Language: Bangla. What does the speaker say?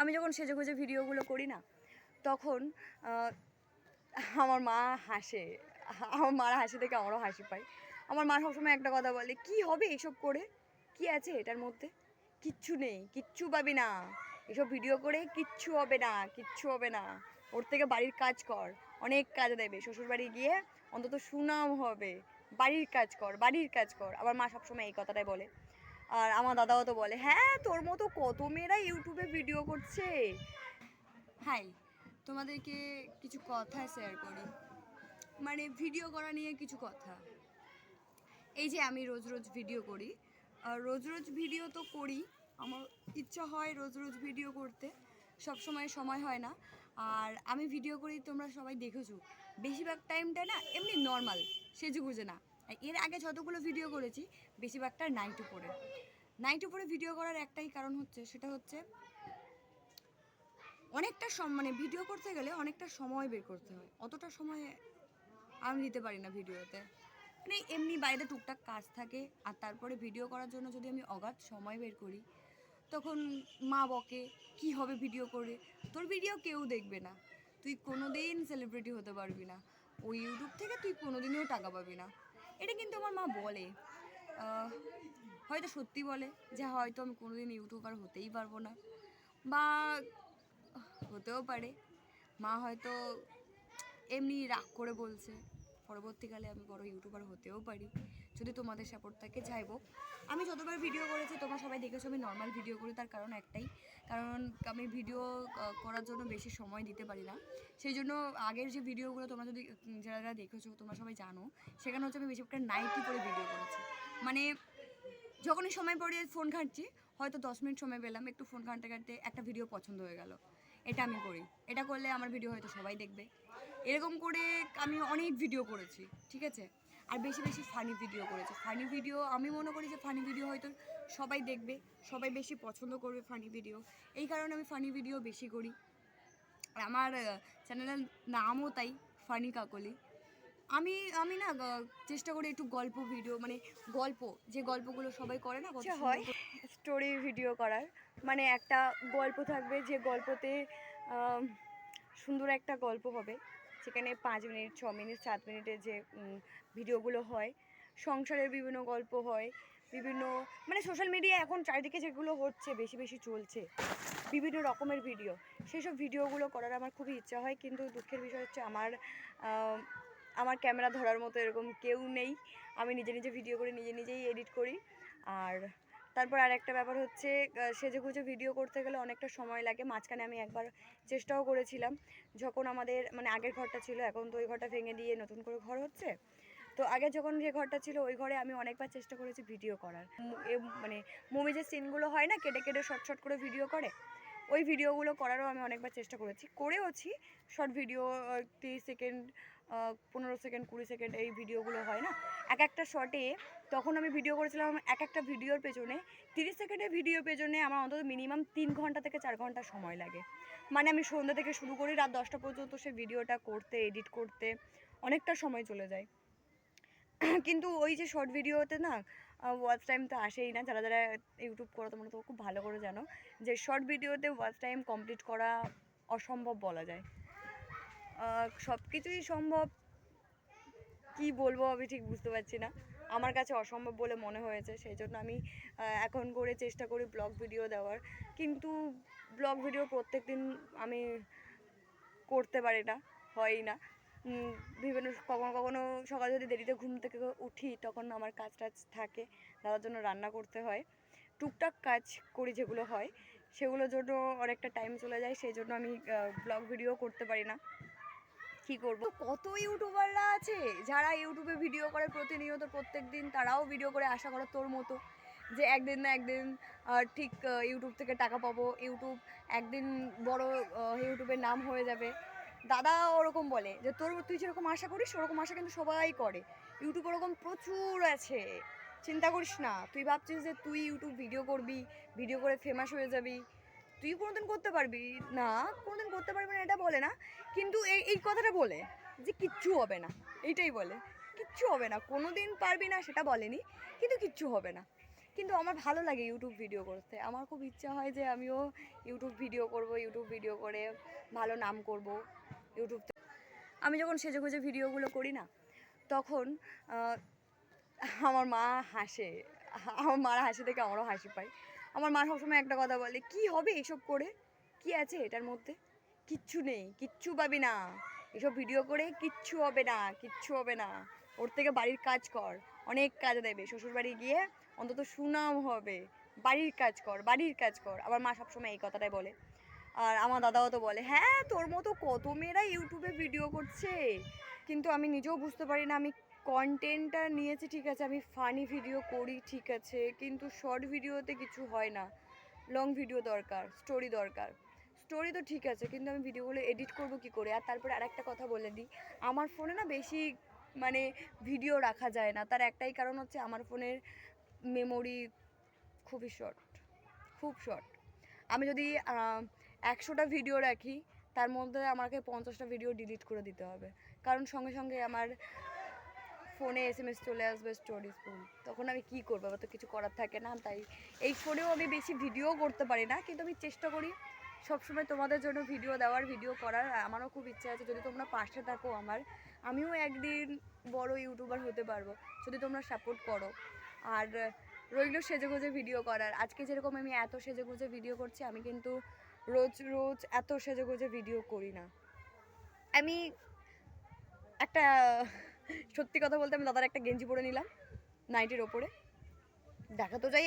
আমি যখন সেজে গুজে ভিডিওগুলো করি না, তখন আমার মা হাসে। আমার মার হাসি থেকে আমারও হাসি পাই। আমার মা সবসময় একটা কথা বলে, কি হবে এসব করে? কি আছে এটার মধ্যে? কিচ্ছু নেই, কিচ্ছু পাবি না। এসব ভিডিও করে কিচ্ছু হবে না, কিচ্ছু হবে না। ওর থেকে বাড়ির কাজ কর, অনেক কাজ দেবে। শ্বশুর বাড়ি গিয়ে অন্তত সুনাম হবে। বাড়ির কাজ কর, বাড়ির কাজ কর। আমার মা সবসময় এই কথাটাই বলে। আর আমার দাদাও তো বলে হ্যাঁ তোর মতো কত মেয়েরা ইউটিউবে ভিডিও করছে। হাই, তোমাদেরকে কিছু কথা শেয়ার করি। মানে ভিডিও করা নিয়ে কিছু কথা। এই যে আমি রোজ রোজ ভিডিও করি। আর রোজ রোজ ভিডিও তো করি। আমার ইচ্ছা হয় রোজ রোজ ভিডিও করতে। সব সময় সময় হয় না। আর আমি ভিডিও করি, তোমরা সবাই দেখেছ। বেশিরভাগ টাইমটা না এমনি নর্মাল সেজে গুজে না। এর আগে যতগুলো ভিডিও করেছি, বেশিরভাগটা নাইট উপরে নাইট উপরে ভিডিও করার একটাই কারণ হচ্ছে, সেটা হচ্ছে অনেকটা সম মানে ভিডিও করতে গেলে অনেকটা সময় বের করতে হয়। অতটা সময় আমি দিতে পারি না ভিডিওতে মানে এমনি বাইরে টুকটাক কাজ থাকে, আর তারপরে ভিডিও করার জন্য যদি আমি অগাধ সময় বের করি, তখন মা বকে, কি হবে ভিডিও করে? তোর ভিডিও কেউ দেখবে না। তুই কোনো দিন সেলিব্রিটি হতে পারবি না। ওই ইউটিউব থেকে তুই কোনো দিনও টাকা পাবি না। এটা কিন্তু আমার মা বলে। হয়তো সত্যি বলে যে হয়তো আমি কোনোদিন ইউটিউবার হতেই পারব না। বা হতেও পারে। মা হয়তো এমনি রাগ করে বলছে, পরবর্তীকালে আমি বড় ইউটিউবার হতেও পারি। যদি তোমাদের সাপোর্ট থাকে চাইব আমি যতবার ভিডিও করেছি, তোমরা সবাই দেখেছ আমি নর্মাল ভিডিও করি, তার কারণ একটাই। কারণ আমি ভিডিও করার জন্য বেশি সময় দিতে পারি না। সেই জন্য আগের যে ভিডিওগুলো তোমরা যদি যারা যারা দেখেছ, তোমরা সবাই জানো, সেখানে হচ্ছে আমি বেশিরভাগ নাইটি করে ভিডিও করেছি। মানে যখনই সময় পড়ে ফোন ঘাঁটছি, হয়তো দশ মিনিট সময় পেলাম, একটু ফোন ঘাঁটতে ঘাঁটতে একটা ভিডিও পছন্দ হয়ে গেল। এটা আমি করি। এটা করলে আমার ভিডিও হয়তো সবাই দেখবে। এরকম করে আমি অনেক ভিডিও করেছি, ঠিক আছে? আর বেশি বেশি ফানি ভিডিও করেছে। ফানি ভিডিও আমি মনে করি যে ফানি ভিডিও হয়তো সবাই দেখবে সবাই বেশি পছন্দ করবে ফানি ভিডিও এই কারণে আমি ফানি ভিডিও বেশি করি। আর আমার চ্যানেলের নামও তাই ফানি কাকলি। আমি আমি না চেষ্টা করি একটু গল্প ভিডিও মানে গল্প যে গল্পগুলো সবাই করে না কত হয়। স্টোরি ভিডিও করার। মানে একটা গল্প থাকবে যে গল্পতে সুন্দর একটা গল্প হবে। সেখানে পাঁচ মিনিট ছ মিনিট সাত মিনিটের যে ভিডিওগুলো হয় সংসারের বিভিন্ন গল্প হয় বিভিন্ন মানে সোশ্যাল মিডিয়া এখন চারিদিকে যেগুলো হচ্ছে বেশি বেশি চলছে বিভিন্ন রকমের ভিডিও সেসব ভিডিওগুলো করার আমার খুবই ইচ্ছা হয় কিন্তু দুঃখের বিষয় হচ্ছে আমার আম, আমার ক্যামেরা ধরার মতো এরকম কেউ নেই আমি নিজে নিজে ভিডিও করে নিজে নিজেই এডিট করি আর তারপর আর একটা ব্যাপার হচ্ছে আহ, সেজে গুজে ভিডিও করতে গেলে অনেকটা সময় লাগে। মাঝখানে আমি একবার চেষ্টাও করেছিলাম যখন আমাদের মানে আগের ঘরটা ছিল এখন তো ওই ঘরটা ভেঙে দিয়ে নতুন করে ঘর হচ্ছে। তো আগে যখন যে ঘরটা ছিল ওই ঘরে আমি অনেকবার চেষ্টা করেছি ভিডিও করার। মানে মুভি যে সিনগুলো হয় না কেটে কেটে শর্ট শর্ট করে ভিডিও করে ওই ভিডিওগুলো করারও আমি অনেকবার চেষ্টা করেছি। করেওছি শর্ট ভিডিও তিরিশ সেকেন্ড পনেরো সেকেন্ড, কুড়ি সেকেন্ড এই ভিডিওগুলো হয় না। এক একটা শর্টে তখন আমি ভিডিও করেছিলাম, এক একটা ভিডিওর পেছনে তিরিশ সেকেন্ডের ভিডিও পেছনে আমার অন্তত মিনিমাম তিন ঘণ্টা থেকে চার ঘণ্টা সময় লাগে। মানে আমি সন্ধ্যা থেকে শুরু করি, রাত দশটা পর্যন্ত সেই ভিডিওটা করতে এডিট করতে অনেকটা সময় চলে যায়। কিন্তু ওই যে শর্ট ভিডিওতে না ওয়াচ টাইম তো আসেই না। যারা যারা ইউটিউব করো তোমরা তো খুব ভালো করে জানো যে শর্ট ভিডিওতে ওয়াচ টাইম কমপ্লিট করা অসম্ভব বলা যায়। সব কিছুই সম্ভব। কি বলব আমি ঠিক বুঝতে পারছি না। আমার কাছে অসম্ভব বলে মনে হয়েছে সেই জন্য আমি এখন করে চেষ্টা করি ব্লগ ভিডিও দেওয়ার। কিন্তু ব্লগ ভিডিও প্রত্যেক দিন আমি করতে পারি না, হয়ই না। বিভিন্ন কখনো কখনো সকালে যদি দেরিতে ঘুম থেকে উঠি, তখন আমার কাজ টাজ থাকে দাদার জন্য রান্না করতে হয়। টুকটাক কাজ করি যেগুলো হয়, সেগুলোর জন্য অনেকটা টাইম চলে যায় সেই জন্য আমি ব্লগ ভিডিও করতে পারি না। কি করব? কত ইউটিউবাররা আছে, যারা ইউটিউবে ভিডিও করে প্রতিনিয়ত প্রত্যেক দিন তারাও ভিডিও করে আশা করে তোর মতো যে একদিন না একদিন ঠিক ইউটিউব থেকে টাকা পাবো। ইউটিউব একদিন বড় ইউটিউবের নাম হয়ে যাবে। দাদা ওরকম বলে যে, তোর, তুই যেরকম আশা করিস, ওরকম আশা কিন্তু সবাই করে। ইউটিউব ওরকম প্রচুর আছে। চিন্তা করিস না, তুই ভাবছিস যে তুই ইউটিউব ভিডিও করবি ভিডিও করে ফেমাস হয়ে যাবি। তুই কোনোদিন করতে পারবি? না, কোনোদিন করতে পারবি না, এটা বলে না। কিন্তু এই এই কথাটা বলে যে কিচ্ছু হবে না। এইটাই বলে। কিচ্ছু হবে না। কোনো দিন পারবি না, সেটা বলেনি, কিন্তু কিচ্ছু হবে না। কিন্তু আমার ভালো লাগে ইউটিউব ভিডিও করতে। আমার খুব ইচ্ছা হয় যে আমিও ইউটিউব ভিডিও করব ইউটিউব ভিডিও করে ভালো নাম করব ইউটিউব আমি যখন সেজে গুজে ভিডিওগুলো করি না, তখন আমার মা হাসে। আমার মার হাসি থেকে আমারও হাসি পাই আমার মা সবসময় একটা কথা বলে, কি হবে এসব করে? কি আছে এটার মধ্যে? কিচ্ছু নেই, কিচ্ছু পাবি না। এসব ভিডিও করে কিচ্ছু হবে না, কিচ্ছু হবে না। ওর থেকে বাড়ির কাজ কর, অনেক কাজ দেবে। শ্বশুর বাড়ি গিয়ে অন্তত সুনাম হবে। বাড়ির কাজ কর, বাড়ির কাজ কর। আমার মা সবসময় এই কথাটাই বলে। আর আমার দাদাও তো বলে হ্যাঁ তোর মতো কত মেয়েরা ইউটিউবে ভিডিও করছে। কিন্তু আমি নিজেও বুঝতে পারি না আমি কন্টেন্টটা নিয়েছি, ঠিক আছে, আমি ফানি ভিডিও করি, ঠিক আছে, কিন্তু শর্ট ভিডিওতে কিছু হয় না। লং ভিডিও দরকার স্টোরি দরকার। স্টোরি তো ঠিক আছে, কিন্তু আমি ভিডিওগুলো এডিট করব কি করে? আর তারপরে আরেকটা কথা বলে দিই, আমার ফোনে না বেশি মানে ভিডিও রাখা যায় না। তার একটাই কারণ হচ্ছে আমার ফোনের মেমোরি খুবই শর্ট খুব শর্ট আমি যদি একশোটা ভিডিও রাখি, তার মধ্যে আমাকে পঞ্চাশটা ভিডিও ডিলিট করে দিতে হবে। কারণ সঙ্গে সঙ্গে আমার ফোনে এস এম এস চলে আসবে স্টোরিজ ফুল তখন আমি কি করব? আমার তো কিছু করার থাকে না, তাই এই ফোনেও আমি বেশি ভিডিও করতে পারি না, কিন্তু আমি চেষ্টা করি সবসময় তোমাদের জন্য ভিডিও দেওয়ার, ভিডিও করার। আমারও খুব ইচ্ছা আছে, যদি তোমরা পাশে থাকো আমার, আমিও একদিন বড় ইউটিউবার হতে পারব, যদি তোমরা সাপোর্ট করো। আর রইল সেজে গুজে ভিডিও করার। আজকে যেরকম আমি এত সেজে গুজে ভিডিও করছি, আমি কিন্তু রোজ রোজ এত সেজে গুজে ভিডিও করি না। আমি একটা সত্যি কথা বলতে আমি দাদার একটা গেঞ্জি পরে নিলাম নাইটির ওপরে। দেখা তো যাই।